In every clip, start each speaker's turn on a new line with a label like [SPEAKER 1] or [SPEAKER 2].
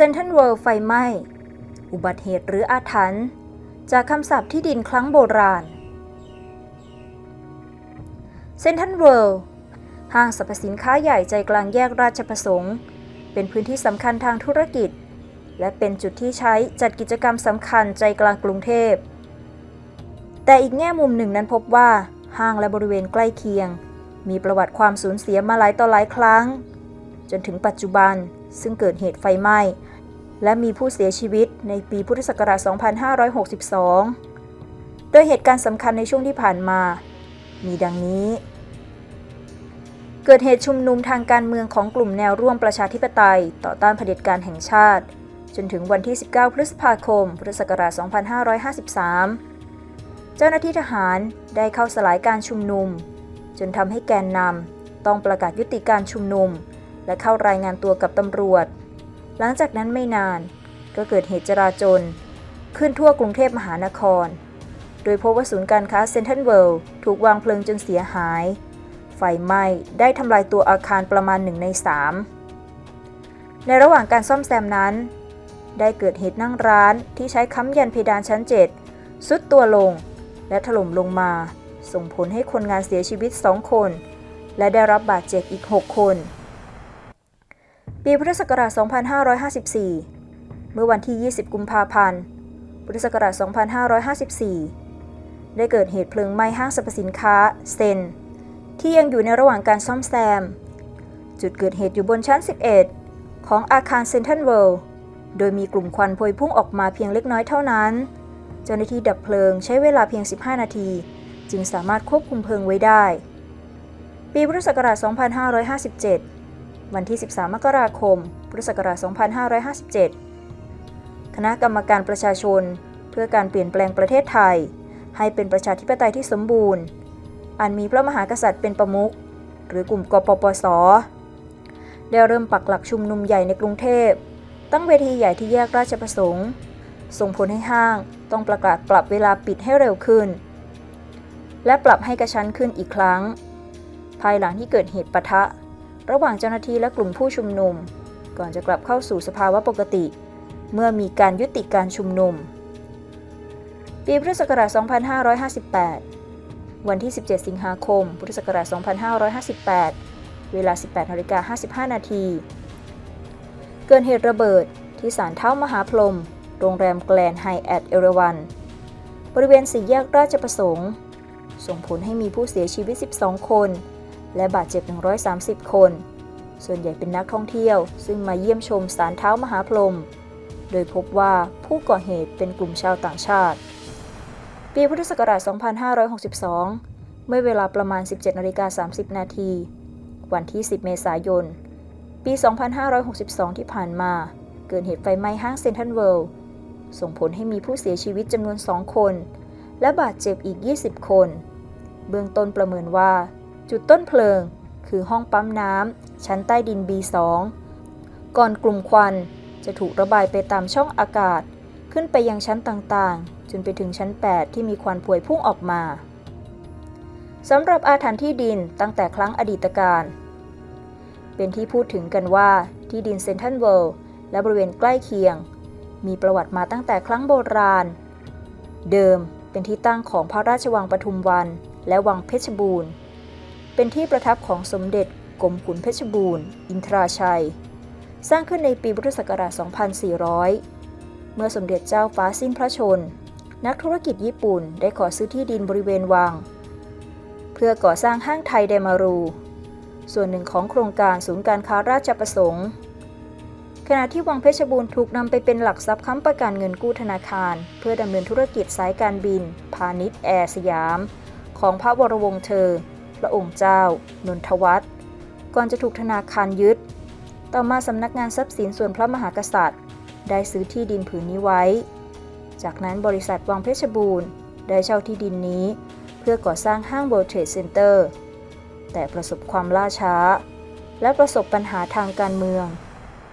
[SPEAKER 1] เซนทันเวิลด์ไฟไหม้ อุบัติเหตุหรืออาถรรพ์จากคำศัพท์ที่ดินครั้งโบราณ เซนทันเวิลด์ห้างสรรพสินค้าใหญ่ใจกลางแยกราชประสงค์ เป็นพื้นที่สำคัญทางธุรกิจ และเป็นจุดที่ใช้จัดกิจกรรมสำคัญใจกลางกรุงเทพ แต่อีกแง่มุมหนึ่งนั้นพบว่าห้างและบริเวณใกล้เคียง มีประวัติความสูญเสียมาหลายต่อหลายครั้ง จนถึงปัจจุบันซึ่งเกิดเหตุไฟไหม้ และมีผู้เสียชีวิตในปีพุทธศักราช 2562 โดยเหตุการณ์สำคัญในช่วงที่ผ่านมา มีดังนี้ เกิดเหตุชุมนุมทางการเมืองของกลุ่มแนวร่วมประชาธิปไตย ต่อต้านเผด็จการแห่งชาติ จนถึงวันที่ 19 พฤษภาคม พุทธศักราช 2553 เจ้าหน้าที่ทหารได้เข้าสลายการชุมนุม จนทำให้แกนนำต้องประกาศยุติการชุมนุม และเข้ารายงานตัวกับตำรวจ หลังจากนั้นไม่นานก็เกิดเหตุจราจนขึ้นทั่วกรุงเทพมหานคร โดยพบว่าศูนย์การค้าเซ็นทรัลเวิลด์ถูกวางเพลิงจนเสียหาย ไฟไหม้ได้ทำลายตัวอาคารประมาณหนึ่งในสามในระหว่างการซ่อมแซมนั้น ได้เกิดเหตุนั่งร้านที่ใช้ค้ำยันเพดานชั้น 7 สุดตัวลง และถล่มลงมา ส่งผลให้คนงานเสียชีวิต 2 คน และได้รับบาดเจ็บอีก 6 คน ปีพุทธศักราช 2554 เมื่อวันที่ 20 กุมภาพันธ์ พุทธศักราช 2554 ได้เกิดเหตุเพลิงไหม้ห้างสรรพสินค้าเซนที่ยังอยู่ในระหว่างการซ่อมแซม จุดเกิดเหตุอยู่บนชั้น 11 ของอาคารเซนทรัลเวิลด์โดยมีกลุ่มควันพวยพุ่งออกมาเพียงเล็กน้อยเท่านั้น เจ้าหน้าที่ดับเพลิงใช้เวลาเพียง 15 นาที จึงสามารถควบคุมเพลิงไว้ได้ ปีพุทธศักราช 2557 วันที่ 13 มกราคม พุทธศักราช 2557 คณะกรรมการประชาชน เพื่อการเปลี่ยนแปลงประเทศไทย ให้เป็นประชาธิปไตยที่สมบูรณ์ อันมีพระมหากษัตริย์เป็นประมุข หรือกลุ่มกปปส ได้เริ่มปักหลักชุมนุมใหญ่ในกรุงเทพ ตั้งเวทีใหญ่ที่แยกราชประสงค์ ส่งผลให้ห้างต้องประกาศปรับเวลาปิดให้เร็วขึ้น และปรับให้กระชั้นขึ้นอีกครั้ง ภายหลังที่เกิดเหตุปะทะ ระหว่างเจ้าหน้าที่และกลุ่มผู้ชุมนุม ก่อนจะกลับเข้าสู่สภาวะปกติ เมื่อมีการยุติการชุมนุม ปีพุทธศักราช 2558 วันที่ 17 สิงหาคม พุทธศักราช 2558 เวลา 18นาฬิกา55 นาที เกิดเหตุระเบิดที่ศาลเท้ามหาพรหมโรงแรมแกลนไฮแอทเอราวัน บริเวณสี่แยกราชประสงค์ ส่งผลให้มีผู้เสียชีวิต 12 คน และบาดเจ็บ 130 คน ส่วนใหญ่เป็นนักท่องเที่ยว ซึ่งมาเยี่ยมชมศาลเท้ามหาพรหมโดยพบว่าผู้ก่อเหตุเป็นกลุ่มชาวต่างชาติ ปีพุทธศักราช 2562 เมื่อเวลาประมาณ 17นาฬิกา30 นาที วันที่ 10 เมษายน ปี 2562 ที่ผ่านมา เกิดเหตุไฟไหม้ห้างเซ็นทรัลเวิลด์ ส่งผลให้มีผู้เสียชีวิตจำนวน 2 คน และบาดเจ็บอีก 20 คน เบื้องต้นประเมินว่า จุดต้นเพลิง คือห้องปั๊มน้ำชั้นใต้ดิน B2 ก่อนกลุ่มควันจะถูกระบายไปตามช่องอากาศ ขึ้นไปยังชั้นต่างๆ จนไปถึงชั้น 8 ที่มีควันพวยพุ่งออกมาสำหรับอาถรรพ์ที่ดินตั้งแต่ครั้งอดีตการ เป็นที่พูดถึงกันว่าที่ดินเซนทรัลเวิลด์และบริเวณใกล้เคียง มีประวัติมาตั้งแต่ครั้งโบราณ เดิมเป็นที่ตั้งของพระราชวังปทุมวัน และวังเพชรบูรณ์ เป็นที่ประทับของสมเด็จกรมขุนเพชรบูรณ์ อินทราชัย สร้างขึ้นในปีพุทธศักราช 2400 เมื่อสมเด็จเจ้าฟ้าสิ้นพระชน นักธุรกิจญี่ปุ่นได้ขอซื้อที่ดินบริเวณวัง เพื่อก่อสร้างห้างไทยไดมารู ส่วนหนึ่งของโครงการศูนย์การค้าราชประสงค์ ขณะที่วังเพชรบูรณ์ถูกนำไปเป็นหลักทรัพย์ค้ำประกันเงินกู้ธนาคาร เพื่อดำเนินธุรกิจสายการบิน พาณิชย์แอร์สยาม ของพระวรวงศ์เธอ พระองค์เจ้านนทวัฒน์ก่อนจะถูกธนาคารยึด ต่อมาสำนักงานทรัพย์สินส่วนพระมหากษัตริย์ ได้ซื้อที่ดินผืนนี้ไว้ จากนั้นบริษัทวังเพชรบูรณ์ ได้เช่าที่ดินนี้ เพื่อก่อสร้างห้าง World Trade Center แต่ประสบความล่าช้า และประสบปัญหาทางการเมือง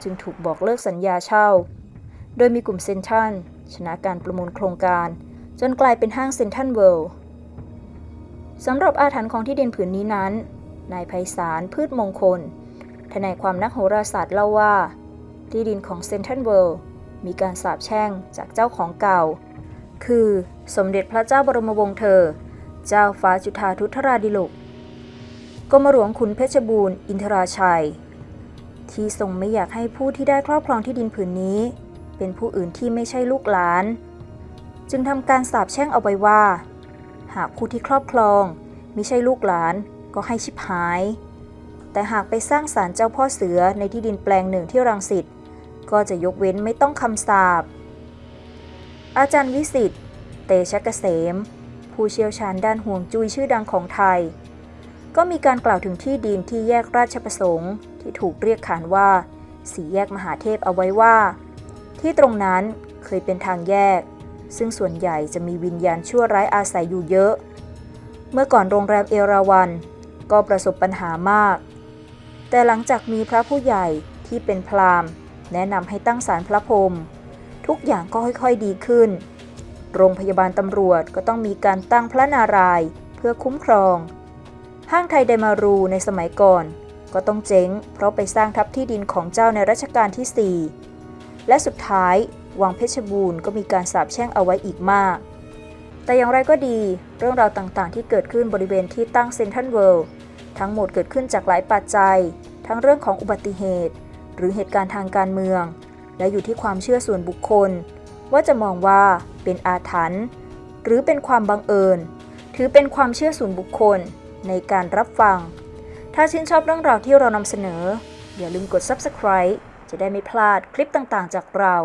[SPEAKER 1] จึงถูกบอกเลิกสัญญาเช่า โดยมีกลุ่มเซนทรัลชนะการประมูลโครงการ จนกลายเป็นห้างเซนทรัลเวิลด์ สำหรับอาถรรพ์ของที่ดินผืนนี้นั้น นายไพศาลพืชมงคล ทนายความนักโหราศาสตร์เล่าว่า ที่ดินของเซนทรัลเวิลด์มีการสาปแช่งจากเจ้าของเก่า คือสมเด็จพระเจ้าบรมวงศ์เธอ เจ้าฟ้าจุฑาทุธราดิลกกรมหลวงขุนเพชรบูรณ์อินทราชัย ที่ทรงไม่อยากให้ผู้ที่ได้ครอบครองที่ดินผืนนี้ เป็นผู้อื่นที่ไม่ใช่ลูกหลาน จึงทำการสาปแช่งเอาไว้ว่า หากผู้ที่ครอบครองมิใช่ลูกหลานก็ให้ชิบหาย แต่หากไปสร้างศาลเจ้าพ่อเสือในที่ดินแปลงหนึ่งที่รังสิตก็จะยกเว้นไม่ต้องคำสาปอาจารย์วิสิทธ์เตชะเกษม ผู้เชี่ยวชาญด้านห่วงจุ้ยชื่อดังของไทย ก็มีการกล่าวถึงที่ดินที่แยกราชประสงค์ ที่ถูกเรียกขานว่า สีแยกมหาเทพเอาไว้ว่า ที่ตรงนั้นเคยเป็นทางแยก ซึ่งส่วนใหญ่จะมีวิญญาณชั่วร้ายอาศัยอยู่เยอะ เมื่อก่อนโรงแรมเอราวันก็ประสบปัญหามาก แต่หลังจากมีพระผู้ใหญ่ที่เป็นพราหมณ์ แนะนำให้ตั้งศาลพระพรมทุกอย่างก็ค่อยๆดีขึ้น โรงพยาบาลตำรวจก็ต้องมีการตั้งพระนารายณ์เพื่อคุ้มครอง ห้างไทยไดมารูในสมัยก่อนก็ต้องเจ๊ง เพราะไปสร้างทับที่ดินของเจ้าในรัชกาลที่ 4 และสุดท้าย วังเพชรบูรณ์ก็มีการสาปแช่งเอาไว้อีกมาก แต่อย่างไรก็ดี เรื่องราวต่างๆ ที่เกิดขึ้นบริเวณที่ตั้งเซนทรัลเวิลด์ทั้งหมดเกิดขึ้นจากหลายปัจจัย ทั้งเรื่องของอุบัติเหตุ หรือเหตุการณ์ทางการเมือง และอยู่ที่ความเชื่อส่วนบุคคล ว่าจะมองว่าเป็นอาถรรพ์หรือเป็นความบังเอิญ ถือเป็นความเชื่อส่วนบุคคลในการรับฟัง ถ้าชื่นชอบเรื่องราวที่เรานำเสนอ อย่าลืมกด subscribe จะได้ไม่พลาดคลิปต่างๆ จากเรา